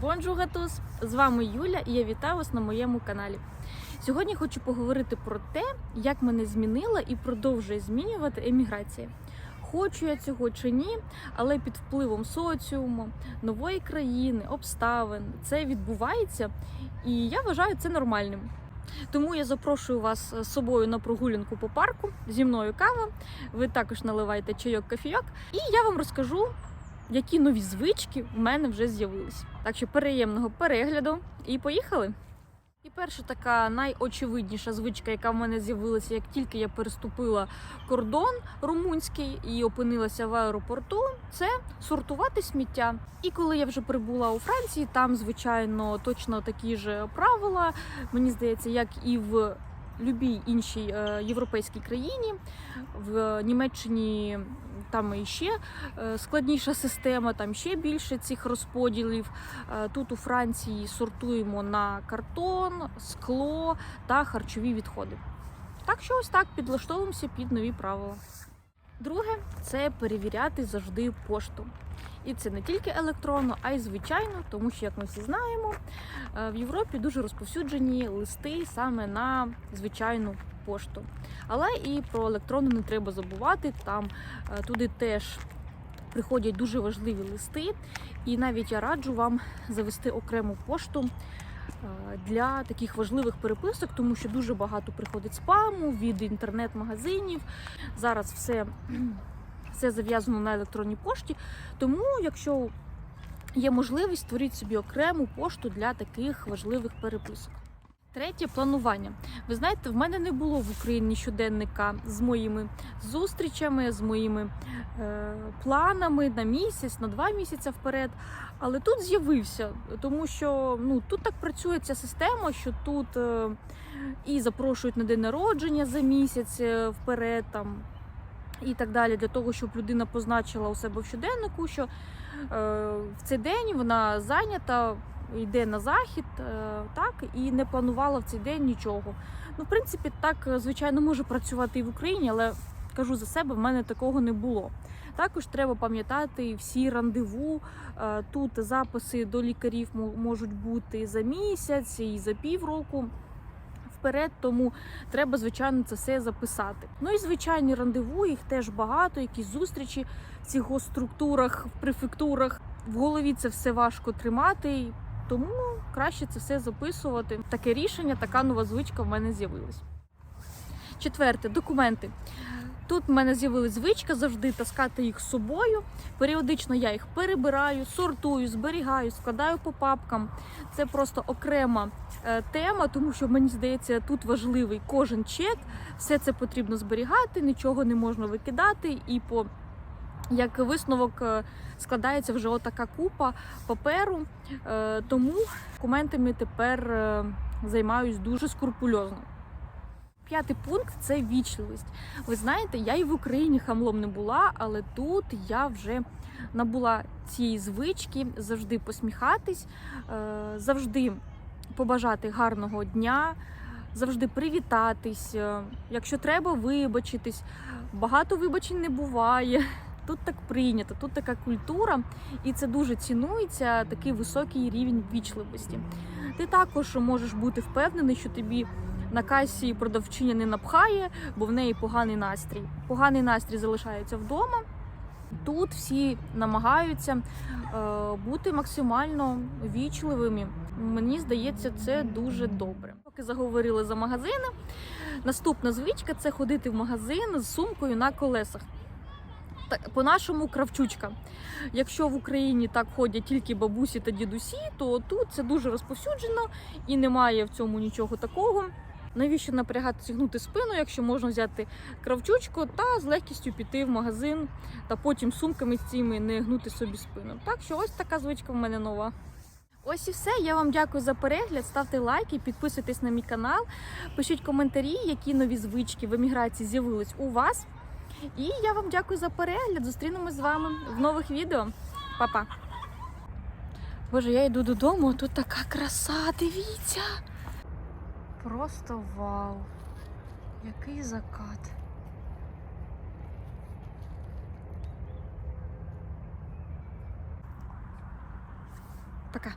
Бонжу тус! З вами Юля і я вітаю вас на моєму каналі. Сьогодні хочу поговорити про те, як мене змінила і продовжує змінювати еміграція. Хочу я цього чи ні, але під впливом соціуму, нової країни, обставин це відбувається, і я вважаю це нормальним. Тому я запрошую вас з собою на прогулянку по парку. Зі мною кава. Ви також наливайте чайок кофійок, і я вам розкажу, які нові звички в мене вже з'явились. Так що переємного перегляду і поїхали. І перша така найочевидніша звичка, яка в мене з'явилася, як тільки я переступила кордон румунський і опинилася в аеропорту, це сортувати сміття. І коли я вже прибула у Франції, там звичайно точно такі ж правила. Мені здається, як і в любій іншій е, європейській країні. В Німеччині там і ще е, складніша система, там ще більше цих розподілів. Е, Тут у Франції сортуємо на картон, скло та харчові відходи. Так що ось так підлаштовуємося під нові правила. Друге це перевіряти завжди пошту. І це не тільки електронно, а й звичайно, тому що, як ми всі знаємо, е, в Європі дуже розповсюджені листи саме на звичайну пошту. Але і про електронну не треба забувати. Там е, туди теж приходять дуже важливі листи, і навіть я раджу вам завести окрему пошту для таких важливих переписок, тому що дуже багато приходить спаму від інтернет-магазинів. Зараз все, все зав'язано на електронній пошті. Тому, якщо є можливість, створіть собі окрему пошту для таких важливих переписок. Третє планування. Ви знаєте, в мене не було в Україні щоденника з моїми зустрічами, з моїми е, планами на місяць, на два місяці вперед. Але тут з'явився, тому що ну тут так працює ця система, що тут е, і запрошують на день народження за місяць е, вперед, там і так далі, для того, щоб людина позначила у себе в щоденнику, що е, в цей день вона зайнята йде на захід, е, так і не планувала в цей день нічого. Ну, в принципі, так е, звичайно може працювати і в Україні, але кажу за себе, в мене такого не було. Також треба пам'ятати всі рандеву. Е, Тут записи до лікарів можуть бути за місяць і за півроку. Вперед, тому треба, звичайно, це все записати. Ну і звичайні рандеву, їх теж багато, якісь зустрічі в цих структурах, в префектурах. В голові це все важко тримати, тому краще це все записувати. Таке рішення, така нова звичка в мене з'явилась. Четверте документи. Тут в мене з'явилась звичка завжди таскати їх з собою. Періодично я їх перебираю, сортую, зберігаю, складаю по папкам. Це просто окрема е, тема, тому що мені здається, тут важливий кожен чек. Все це потрібно зберігати, нічого не можна викидати. І по як висновок е, складається вже отака купа паперу. Е, Тому документами тепер е, займаюсь дуже скрупульозно. П'ятий пункт це вічливість. Ви знаєте, я і в Україні хамлом не була, але тут я вже набула цієї звички завжди посміхатись, завжди побажати гарного дня, завжди привітатись. Якщо треба, вибачитись. Багато вибачень не буває. Тут так прийнято, тут така культура, і це дуже цінується, такий високий рівень вічливості. Ти також можеш бути впевнений, що тобі на касі продавчиня не напхає, бо в неї поганий настрій. Поганий настрій залишається вдома. Тут всі намагаються е, бути максимально вічливими. Мені здається, це дуже добре. Поки заговорили за магазини. Наступна звичка це ходити в магазин з сумкою на колесах. По-нашому кравчучка. Якщо в Україні так ходять тільки бабусі та дідусі, то тут це дуже розповсюджено і немає в цьому нічого такого. Навіщо напрягати зігнути спину, якщо можна взяти кравчучку та з легкістю піти в магазин та потім сумками з цими не гнути собі спину. Так що ось така звичка в мене нова. Ось і все. Я вам дякую за перегляд. Ставте лайки, підписуйтесь на мій канал, пишіть коментарі, які нові звички в еміграції з'явились у вас. І я вам дякую за перегляд. Зустрінемось з вами в нових відео. Па-па! Боже, я йду додому, а тут така краса, дивіться. Просто вау! Який закат. Пока.